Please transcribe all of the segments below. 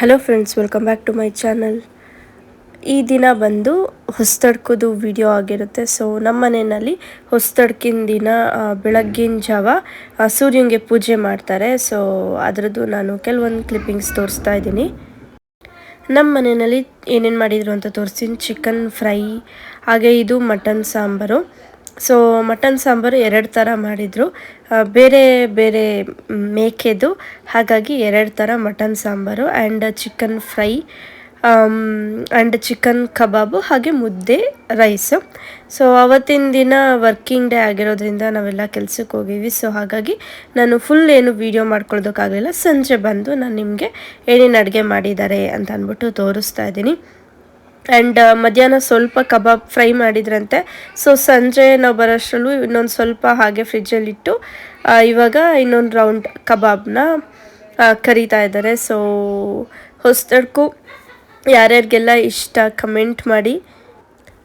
Hello friends welcome back to my channel ಈ ದಿನ ಬಂದು ಹೊಸ್ತಡ್ಕೋದು ವಿಡಿಯೋ ಆಗಿರುತ್ತೆ. ಸೊ ನಮ್ಮ ಮನೆಯಲ್ಲಿ ಹೊಸ್ತಡ್ಕಿನ ದಿನ ಬೆಳಗ್ಗಿನ ಜಾವ ಸೂರ್ಯನಿಗೆ ಪೂಜೆ ಮಾಡ್ತಾರೆ. ಸೊ ಅದರದ್ದು ನಾನು ಕೆಲವೊಂದು ಕ್ಲಿಪ್ಪಿಂಗ್ಸ್ ತೋರಿಸ್ತಾ ಇದ್ದೀನಿ. ನಮ್ಮ ಮನೆಯಲ್ಲಿ ಏನೇನು ಮಾಡಿದರು ಅಂತ ತೋರಿಸ್ತೀನಿ. ಚಿಕನ್ ಫ್ರೈ ಹಾಗೆ ಇದು mutton sambar. So mutton sambar ಎರಡು ಥರ ಮಾಡಿದರು. ಬೇರೆ ಬೇರೆ ಮೇಕೆದು, ಹಾಗಾಗಿ ಎರಡು ಥರ mutton sambar and chicken fry and chicken kebab ಹಾಗೆ ಮುದ್ದೆ ರೈಸು ಸೊ ಅವತ್ತಿನ ದಿನ ವರ್ಕಿಂಗ್ ಡೇ ಆಗಿರೋದ್ರಿಂದ ನಾವೆಲ್ಲ ಕೆಲಸಕ್ಕೆ ಹೋಗಿವಿ ಸೊ ಹಾಗಾಗಿ ನಾನು ಫುಲ್ ಏನು ವೀಡಿಯೋ ಮಾಡ್ಕೊಳ್ಳೋದಕ್ಕಾಗಲಿಲ್ಲ. ಸಂಜೆ ಬಂದು ನಾನು ನಿಮಗೆ ಏನೇನು ಅಡುಗೆ ಮಾಡಿದ್ದಾರೆ ಅಂತ ಅಂದ್ಬಿಟ್ಟು ತೋರಿಸ್ತಾ ಇದ್ದೀನಿ. ಆ್ಯಂಡ್ ಮಧ್ಯಾಹ್ನ ಸ್ವಲ್ಪ ಕಬಾಬ್ ಫ್ರೈ ಮಾಡಿದ್ರಂತೆ. ಸೊ ಸಂಜೆ ನಾವು ಬರೋಷ್ಟರಲ್ಲೂ ಇನ್ನೊಂದು ಸ್ವಲ್ಪ ಹಾಗೆ ಫ್ರಿಜ್ಜಲ್ಲಿಟ್ಟು ಇವಾಗ ಇನ್ನೊಂದು ರೌಂಡ್ ಕಬಾಬ್ನ ಕರಿತಾ ಕರೀತಾ ಇದ್ದಾರೆ. ಸೊ ಹೊಸದಕ್ಕೂ ಯಾರ್ಯಾರಿಗೆಲ್ಲ ಇಷ್ಟ ಕಮೆಂಟ್ ಮಾಡಿ.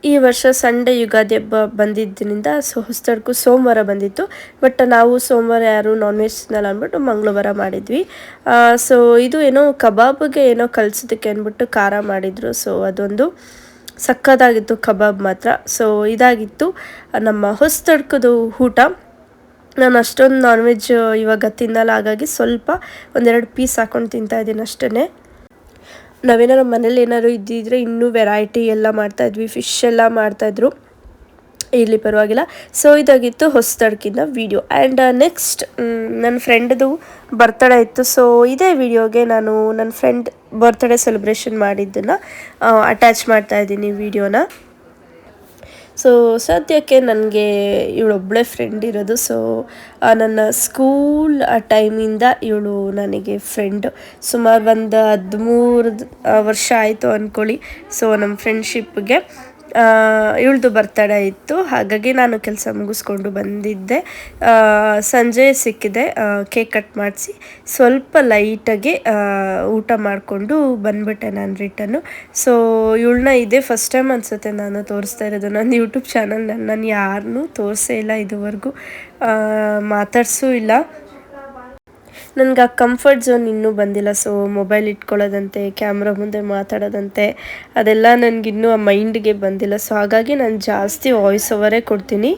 ಈ ವರ್ಷ ಸಂಡೆ ಯುಗಾದಿ ಹಬ್ಬ ಬಂದಿದ್ದರಿಂದ ಸೊ ಹೊಸದಕ್ಕೂ ಸೋಮವಾರ ಬಂದಿತ್ತು. ಬಟ್ ನಾವು ಸೋಮವಾರ ಯಾರು ನಾನ್ ವೆಜ್ ತಿನ್ನಲ್ಲ ಅಂದ್ಬಿಟ್ಟು ಮಂಗಳವಾರ ಮಾಡಿದ್ವಿ. ಸೊ ಇದು ಏನೋ ಕಬಾಬ್ಗೆ ಏನೋ ಕಲಿಸೋದಕ್ಕೆ ಅಂದ್ಬಿಟ್ಟು ಖಾರ ಮಾಡಿದರು. ಸೊ ಅದೊಂದು ಸಕ್ಕತ್ತಾಗಿತ್ತು ಕಬಾಬ್ ಮಾತ್ರ. ಸೊ ಇದಾಗಿತ್ತು ನಮ್ಮ ಹೊಸ್ತಡ್ಕದು ಊಟ. ನಾನು ಅಷ್ಟೊಂದು ನಾನ್ ವೆಜ್ ಇವಾಗ ತಿನ್ನಲ್ಲ. ಹಾಗಾಗಿ ಸ್ವಲ್ಪ ಒಂದೆರಡು ಪೀಸ್ ಹಾಕೊಂಡು ತಿಂತಾ ಇದ್ದೀನಿ ಅಷ್ಟೇ ನಾವೇನಾರು ಮನೇಲಿ ಏನಾದ್ರು ಇದ್ದಿದ್ರೆ ಇನ್ನೂ ವೆರೈಟಿ ಎಲ್ಲ ಮಾಡ್ತಾಯಿದ್ವಿ ಫಿಶ್ ಎಲ್ಲ ಮಾಡ್ತಾಯಿದ್ರು ಇರಲಿ ಪರವಾಗಿಲ್ಲ. ಸೊ ಇದಾಗಿತ್ತು ಹೊಸದಡ್ಕಿಂದ ವಿಡಿಯೋ ಆ್ಯಂಡ್ ನೆಕ್ಸ್ಟ್ ನನ್ನ ಫ್ರೆಂಡ್ದು ಬರ್ತಡೇ ಇತ್ತು. ಸೊ ಇದೇ ವಿಡಿಯೋಗೆ ನಾನು ನನ್ನ ಫ್ರೆಂಡ್ ಬರ್ತ್ಡೇ ಸೆಲೆಬ್ರೇಷನ್ ಮಾಡಿದ್ದನ್ನು ಅಟ್ಯಾಚ್ ಮಾಡ್ತಾ ಇದ್ದೀನಿ ವಿಡಿಯೋನ ಸೊ ಸದ್ಯಕ್ಕೆ ನನಗೆ ಇವಳೊಬ್ಬಳೇ ಫ್ರೆಂಡ್ ಇರೋದು. ಸೊ ನನ್ನ ಸ್ಕೂಲ್ ಟೈಮಿಂದ ಇವಳು ನನಗೆ ಫ್ರೆಂಡ್ ಸುಮಾರು ಒಂದು ಹದಿಮೂರು ವರ್ಷ ಆಯಿತು ಅಂದ್ಕೊಳ್ಳಿ ಸೊ ನಮ್ಮ ಫ್ರೆಂಡ್ಶಿಪ್ಗೆ ಇವಳದು ಬರ್ತಡೇ ಇತ್ತು. ಹಾಗಾಗಿ ನಾನು ಕೆಲಸ ಮುಗಿಸ್ಕೊಂಡು ಬಂದಿದ್ದೆ. ಸಂಜೆ ಸಿಕ್ಕಿದೆ. ಕೇಕ್ ಕಟ್ ಮಾಡಿಸಿ ಸ್ವಲ್ಪ ಲೈಟಾಗಿ ಊಟ ಮಾಡಿಕೊಂಡು ಬಂದ್ಬಿಟ್ಟೆ ನಾನು ರಿಟರ್ನು ಸೊ ಇವಳನ್ನ ಇದೇ ಫಸ್ಟ್ ಟೈಮ್ ಅನಿಸುತ್ತೆ ನಾನು ತೋರಿಸ್ತಾ ಇರೋದು. ನನ್ನ ಯೂಟ್ಯೂಬ್ ಚಾನಲ್ ನಾನು ಯಾರನ್ನೂ ತೋರಿಸೇ ಇಲ್ಲ ಇದುವರೆಗೂ. ಮಾತಾಡ್ಸೂ ಇಲ್ಲ. ನನಗೆ ಆ ಕಂಫರ್ಟ್ ಝೋನ್ ಇನ್ನೂ ಬಂದಿಲ್ಲ. ಸೊ ಮೊಬೈಲ್ ಇಟ್ಕೊಳ್ಳೋದಂತೆ ಕ್ಯಾಮ್ರಾ ಮುಂದೆ ಮಾತಾಡೋದಂತೆ, ಅದೆಲ್ಲ ನನಗಿನ್ನೂ ಆ ಮೈಂಡ್ಗೆ ಬಂದಿಲ್ಲ. ಸೊ ಹಾಗಾಗಿ ನಾನು ಜಾಸ್ತಿ ವಾಯ್ಸ್ ಓವರೇ ಕೊಡ್ತೀನಿ.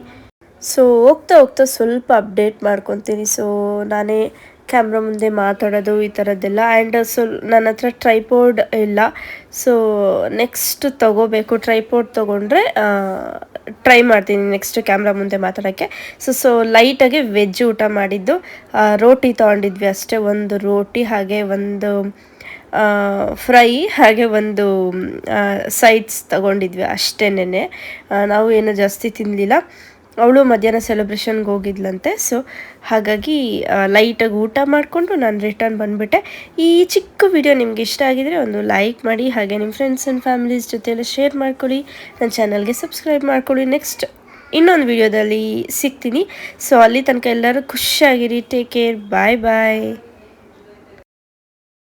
ಸೊ ಹೋಗ್ತಾ ಹೋಗ್ತಾ ಸ್ವಲ್ಪ ಅಪ್ಡೇಟ್ ಮಾಡ್ಕೊತೀನಿ. ಸೊ ನಾನೇ ಕ್ಯಾಮ್ರಾ ಮುಂದೆ ಮಾತಾಡೋದು ಈ ಥರದ್ದೆಲ್ಲ. ಆ್ಯಂಡ್ ಸೊ ನನ್ನ ಹತ್ರ ಟ್ರೈಪೋರ್ಡ್ ಇಲ್ಲ. ಸೊ ನೆಕ್ಸ್ಟ್ ತೊಗೋಬೇಕು. ಟ್ರೈಪೋರ್ಡ್ ತೊಗೊಂಡ್ರೆ ಟ್ರೈ ಮಾಡ್ತೀನಿ ನೆಕ್ಸ್ಟ್ ಕ್ಯಾಮ್ರಾ ಮುಂದೆ ಮಾತಾಡೋಕ್ಕೆ. ಸೊ ಸೊ ಲೈಟಾಗಿ ವೆಜ್ ಊಟ ಮಾಡಿದ್ದು. ರೋಟಿ ತೊಗೊಂಡಿದ್ವಿ ಅಷ್ಟೇ, ಒಂದು ರೋಟಿ ಹಾಗೆ ಒಂದು ಫ್ರೈ ಹಾಗೆ ಒಂದು ಸೈಡ್ಸ್ ತಗೊಂಡಿದ್ವಿ ಅಷ್ಟೇನೆ ನಾವು ಏನು ಜಾಸ್ತಿ ತಿನ್ನಲಿಲ್ಲ ಅವಳು ಮಧ್ಯಾಹ್ನ ಸೆಲೆಬ್ರೇಷನ್ಗೆ ಹೋಗಿದ್ಲಂತೆ. ಸೊ ಹಾಗಾಗಿ ಲೈಟಾಗಿ ಊಟ ಮಾಡಿಕೊಂಡು ನಾನು ರಿಟರ್ನ್ ಬಂದುಬಿಟ್ಟೆ. ಈ ಚಿಕ್ಕ ವಿಡಿಯೋ ನಿಮ್ಗೆ ಇಷ್ಟ ಆಗಿದರೆ ಒಂದು ಲೈಕ್ ಮಾಡಿ, ಹಾಗೆ ನಿಮ್ಮ ಫ್ರೆಂಡ್ಸ್ ಆ್ಯಂಡ್ ಫ್ಯಾಮಿಲೀಸ್ ಜೊತೆಯೆಲ್ಲ ಶೇರ್ ಮಾಡ್ಕೊಳ್ಳಿ. ನನ್ನ ಚಾನಲ್ಗೆ ಸಬ್ಸ್ಕ್ರೈಬ್ ಮಾಡ್ಕೊಳ್ಳಿ. ನೆಕ್ಸ್ಟ್ ಇನ್ನೊಂದು ವಿಡಿಯೋದಲ್ಲಿ ಸಿಗ್ತೀನಿ. ಸೊ ಅಲ್ಲಿ ತನಕ ಎಲ್ಲರೂ ಖುಷಿಯಾಗಿರಿ. ಟೇಕ್ ಕೇರ್ ಬಾಯ್ ಬಾಯ್